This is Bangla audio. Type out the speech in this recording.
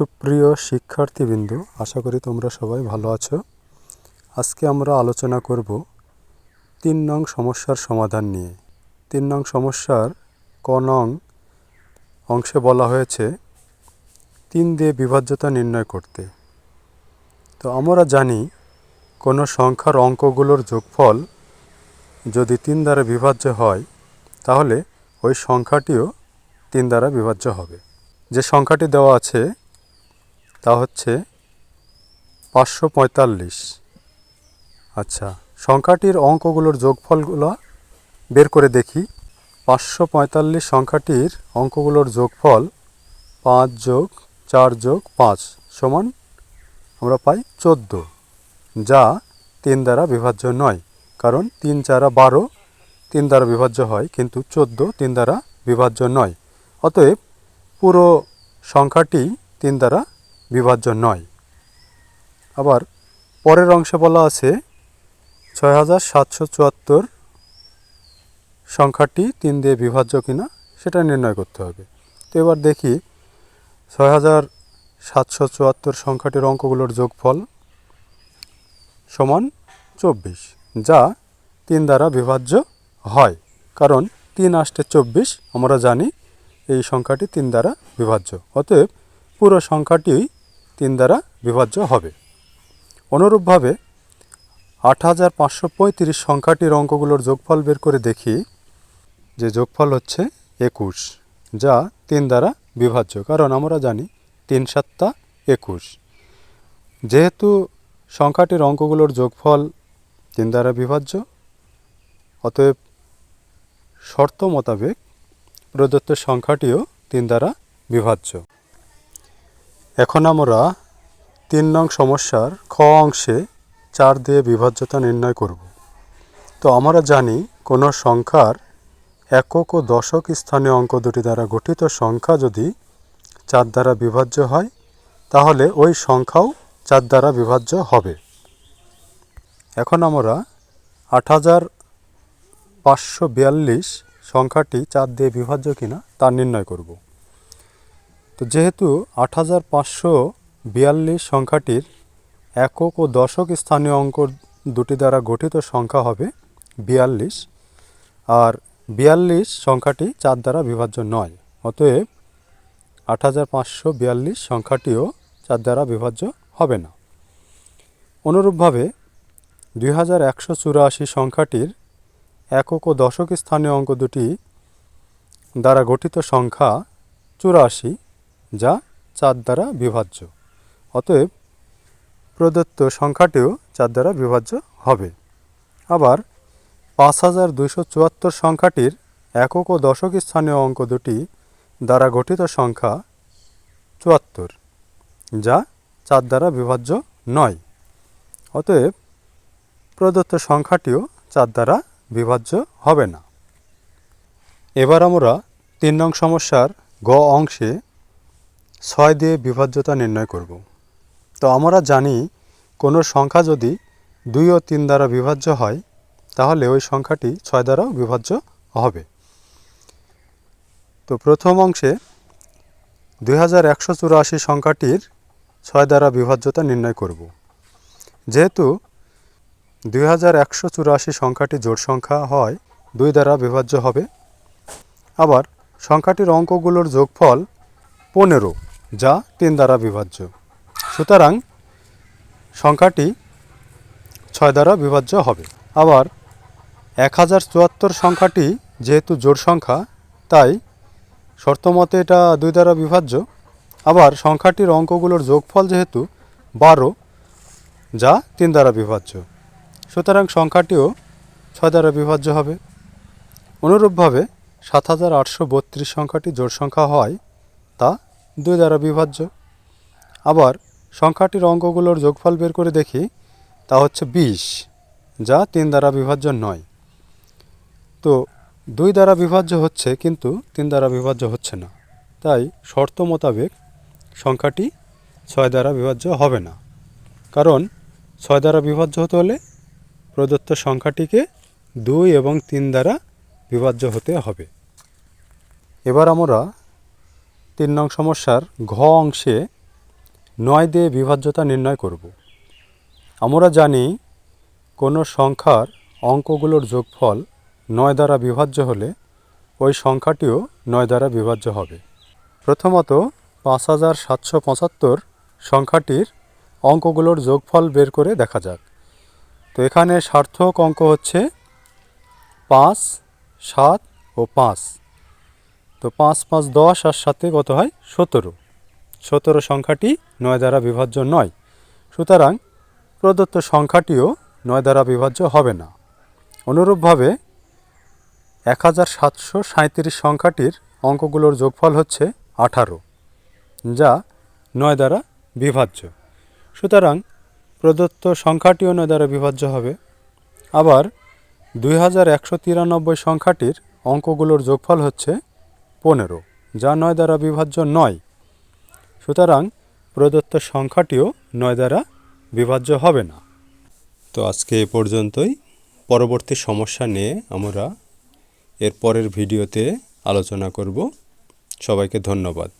সুপ্রিয় শিক্ষার্থীবৃন্দ, আশা করি তোমরা সবাই ভালো আছো। আজকে আমরা আলোচনা করব তিন নং সমস্যার সমাধান নিয়ে। তিন নং সমস্যার ক নং অংশে বলা হয়েছে, তিন দিয়ে বিভাজ্যতা নির্ণয় করতে। তো আমরা জানি, কোনো সংখ্যার অঙ্কগুলোর যোগফল যদি তিন দ্বারা বিভাজ্য হয়, তাহলে ওই সংখ্যাটিও তিন দ্বারা বিভাজ্য হবে। যে সংখ্যাটি দেওয়া আছে তা হচ্ছে পাঁচশো পঁয়তাল্লিশ। আচ্ছা সংখ্যাটির অঙ্কগুলোর যোগফলগুলো বের করে দেখি। পাঁচশো পঁয়তাল্লিশ সংখ্যাটির অঙ্কগুলোর যোগফল পাঁচ যোগ চার যোগ পাঁচ সমান আমরা পাই চোদ্দ, যা তিন দ্বারা বিভাজ্য নয়, কারণ তিন চারা বারো, তিন দ্বারা বিভাজ্য হয়, কিন্তু চোদ্দ তিন দ্বারা বিভাজ্য নয়। অতএব পুরো সংখ্যাটি তিন দ্বারা বিভাজ্য নয়। আবার পরের অংশে বলা আছে ছয় হাজার সাতশো চুয়াত্তর সংখ্যাটি তিন দিয়ে বিভাজ্য কিনা সেটা নির্ণয় করতে হবে। তো এবার দেখি ছয় হাজার সাতশো চুয়াত্তর সংখ্যাটির অঙ্কগুলোর যোগফল সমান চব্বিশ, যা তিন দ্বারা বিভাজ্য হয়। কারণ তিন আষ্টে চব্বিশ, আমরা জানি এই সংখ্যাটি তিন দ্বারা বিভাজ্য। অতএব পুরো সংখ্যাটি তিন দ্বারা বিভাজ্য হবে। অনুরূপভাবে আট হাজার পাঁচশো পঁয়ত্রিশ সংখ্যাটির অঙ্কগুলোর যোগফল বের করে দেখি, যে যোগফল হচ্ছে একুশ, যা তিন দ্বারা বিভাজ্য। কারণ আমরা জানি তিন সাতটা একুশ। যেহেতু সংখ্যাটির অঙ্কগুলোর যোগফল তিন দ্বারা বিভাজ্য, অতএব শর্ত মোতাবেক প্রদত্ত সংখ্যাটিও তিন দ্বারা বিভাজ্য। এখন আমরা তিন নং সমস্যার খ অংশে চার দিয়ে বিভাজ্যতা নির্ণয় করব। তো আমরা জানি কোনো সংখ্যার একক ও দশক স্থানীয় অঙ্ক দুটি দ্বারা গঠিত সংখ্যা যদি চার দ্বারা বিভাজ্য হয়, তাহলে ওই সংখ্যাও চার দ্বারা বিভাজ্য হবে। এখন আমরা আট হাজার পাঁচশো বিয়াল্লিশ সংখ্যাটি চার দিয়ে বিভাজ্য কিনা তা নির্ণয় করব। তো যেহেতু আট হাজার পাঁচশো বিয়াল্লিশ সংখ্যাটির একক ও দশক স্থানীয় অঙ্ক দুটি দ্বারা গঠিত সংখ্যা হবে বিয়াল্লিশ। আর বিয়াল্লিশ সংখ্যাটি চার দ্বারা বিভাজ্য নয়, অতএব আট হাজার পাঁচশো বিয়াল্লিশ সংখ্যাটিও চার দ্বারা বিভাজ্য হবে না। অনুরূপভাবে দুই হাজার একশো চুরাশি সংখ্যাটির একক ও দশক স্থানীয় অঙ্ক দুটি দ্বারা গঠিত সংখ্যা চুরাশি যা চার দ্বারা বিভাজ্য। অতএব প্রদত্ত সংখ্যাটিও চার দ্বারা বিভাজ্য হবে। আবার পাঁচ হাজার দুইশো চুয়াত্তর সংখ্যাটির একক ও দশক স্থানীয় অঙ্ক দুটি দ্বারা গঠিত সংখ্যা চুয়াত্তর, যা চার দ্বারা বিভাজ্য নয়। অতএব প্রদত্ত সংখ্যাটিও চার দ্বারা বিভাজ্য হবে না। এবার আমরা তিন নং সমস্যার গ অংশে ছয় দিয়ে বিভাজ্যতা নির্ণয় করব। তো আমরা জানি কোনো সংখ্যা যদি দুই ও তিন দ্বারা বিভাজ্য হয়, তাহলে ওই সংখ্যাটি ছয় দ্বারাও বিভাজ্য হবে। তো প্রথম অংশে দুই হাজার একশো চুরাশি সংখ্যাটির ছয় দ্বারা বিভাজ্যতা নির্ণয় করব। যেহেতু দুই হাজার একশো চুরাশি সংখ্যাটি জোড় সংখ্যা হয়, দুই দ্বারা বিভাজ্য হবে। আবার সংখ্যাটির অঙ্কগুলোর যোগফল পনেরো। যা তিন দ্বারা বিভাজ্য। সুতরাং সংখ্যাটি ছয় দ্বারা বিভাজ্য হবে। আবার এক হাজার চুয়াত্তর সংখ্যাটি যেহেতু জোড় সংখ্যা, তাই শর্তমতে এটা দুই দ্বারা বিভাজ্য। আবার সংখ্যাটির অঙ্কগুলোর যোগফল যেহেতু বারো, যা তিন দ্বারা বিভাজ্য। সুতরাং সংখ্যাটিও ছয় দ্বারা বিভাজ্য হবে। অনুরূপভাবে সাত হাজার আটশো বত্রিশ সংখ্যাটি জোড় সংখ্যা হয়, তা দুই দ্বারা বিভাজ্য। আবার সংখ্যাটির অঙ্কগুলোর যোগফল বের করে দেখি, তা হচ্ছে বিশ, যা তিন দ্বারা বিভাজ্য নয়। তো দুই দ্বারা বিভাজ্য হচ্ছে, কিন্তু তিন দ্বারা বিভাজ্য হচ্ছে না। তাই শর্ত মোতাবেক সংখ্যাটি ছয় দ্বারা বিভাজ্য হবে না। কারণ ছয় দ্বারা বিভাজ্য হতে হলে প্রদত্ত সংখ্যাটিকে দুই এবং তিন দ্বারা বিভাজ্য হতে হবে। এবার আমরা তিন নং সমস্যার ঘ অংশে নয় দিয়ে বিভাজ্যতা নির্ণয় করব। আমরা জানি কোনো সংখ্যার অঙ্কগুলোর যোগফল নয় দ্বারা বিভাজ্য হলে ওই সংখ্যাটিও নয় দ্বারা বিভাজ্য হবে। প্রথমত পাঁচ হাজার সাতশো পঁচাত্তর সংখ্যাটির অঙ্কগুলোর যোগফল বের করে দেখা যাক। তো এখানে সার্থক অঙ্ক হচ্ছে পাঁচ, সাত ও পাঁচ। তো পাঁচ পাঁচ দশ আর সাথে কত হয়? সতেরো। সতেরো সংখ্যাটি নয় দ্বারা বিভাজ্য নয়। সুতরাং প্রদত্ত সংখ্যাটিও নয় দ্বারা বিভাজ্য হবে না। অনুরূপভাবে এক হাজার সাতশো সাঁত্রিশ সংখ্যাটির অঙ্কগুলোর যোগফল হচ্ছে আঠারো, যা নয় দ্বারা বিভাজ্য। সুতরাং প্রদত্ত সংখ্যাটিও নয় দ্বারা বিভাজ্য হবে। আবার দুই হাজার একশো তিরানব্বই সংখ্যাটির অঙ্কগুলোর যোগফল হচ্ছে পনেরো, যা নয় দ্বারা বিভাজ্য নয়। সুতরাং প্রদত্ত সংখ্যাটিও নয় দ্বারা বিভাজ্য হবে না। তো আজকে এ পর্যন্তই। পরবর্তী সমস্যা নিয়ে আমরা এর পরের ভিডিওতে আলোচনা করব। সবাইকে ধন্যবাদ।